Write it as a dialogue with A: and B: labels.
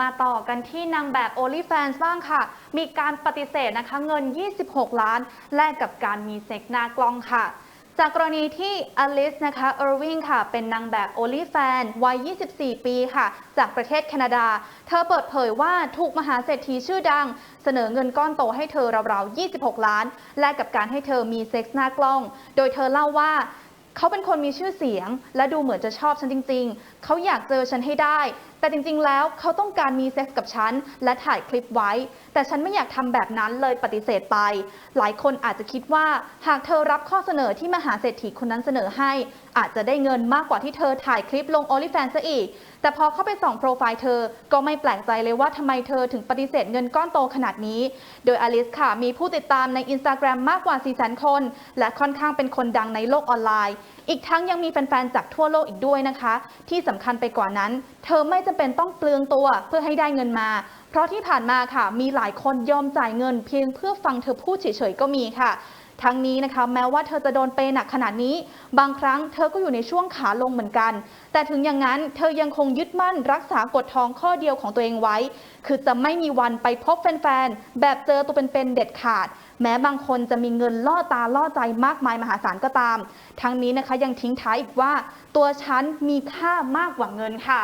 A: มาต่อกันที่นางแบบ OnlyFans บ้างค่ะ มีการปฏิเสธนะคะเงิน 26 ล้าน แลกกับการมีเซ็กหน้ากล้องค่ะ จากกรณีที่อลิสนะคะเออร์วิงค่ะ เป็นนางแบบ OnlyFans วัย 24 ปีค่ะ จากประเทศแคนาดา เธอเปิดเผยว่าถูกมหาเศรษฐีชื่อดัง เสนอเงินก้อนโตให้เธอราวๆ 26 ล้าน แลกกับการให้เธอมีเซ็กหน้ากล้อง โดยเธอเล่าว่าเขาเป็นคนมีชื่อเสียง และดูเหมือนจะชอบฉันจริง ๆ เขาอยากเจอฉันให้ได้แต่จริงๆ แล้วเขาต้องการมีเซ็กส์กับฉัน และถ่ายคลิปไว้ แต่ฉันไม่อยากทำแบบนั้นเลยปฏิเสธไป หลายคนอาจจะคิดว่า หากเธอรับข้อเสนอที่มหาเศรษฐีคนนั้นเสนอให้ อาจจะได้เงินมากกว่าที่เธอถ่ายคลิปลง o n l y f a n ซะอีก แต่พอเข้าไปส่องโปรไฟล์เธอ ก็ไม่แปลกใจเลยว่าทำไมเธอถึงปฏิเสธเงินก้อนโตขนาดนี้ โดยอลิสค่ะมีผู้ติดตามใน Instagram มากกว่า 400,000 คน และค่อนข้างเป็นคนดังในโลกออนไลน์ อีกทั้งยังมีแฟนๆ จากทั่วโลกอีกด้วยนะคะ ที่สำคัญไปกว่านั้น เธอไม่จำเป็นต้องเปลืองตัวเพื่อให้ได้เงินมา เพราะที่ผ่านมาค่ะ มีหลายคนยอมจ่ายเงินเพียงเพื่อฟังเธอพูดเฉยๆก็มีค่ะ ทั้งนี้นะคะแม้ว่าเธอจะโดนเปย์หนักขนาดนี้ บางครั้งเธอก็อยู่ในช่วงขาลงเหมือนกัน แต่ถึงอย่างนั้นเธอยังคงยึดมั่นรักษากฎทองข้อเดียวของตัวเองไว้ คือจะไม่มีวันไปพบแฟนๆแบบเจอตัวเป็นๆเด็ดขาดแม้บางคนจะมีเงินล่อตาล่อใจมากมายมหาศาลก็ตาม ทั้งนี้นะคะยังทิ้งท้ายอีกว่า ตัวฉันมีค่ามากกว่าเงินค่ะ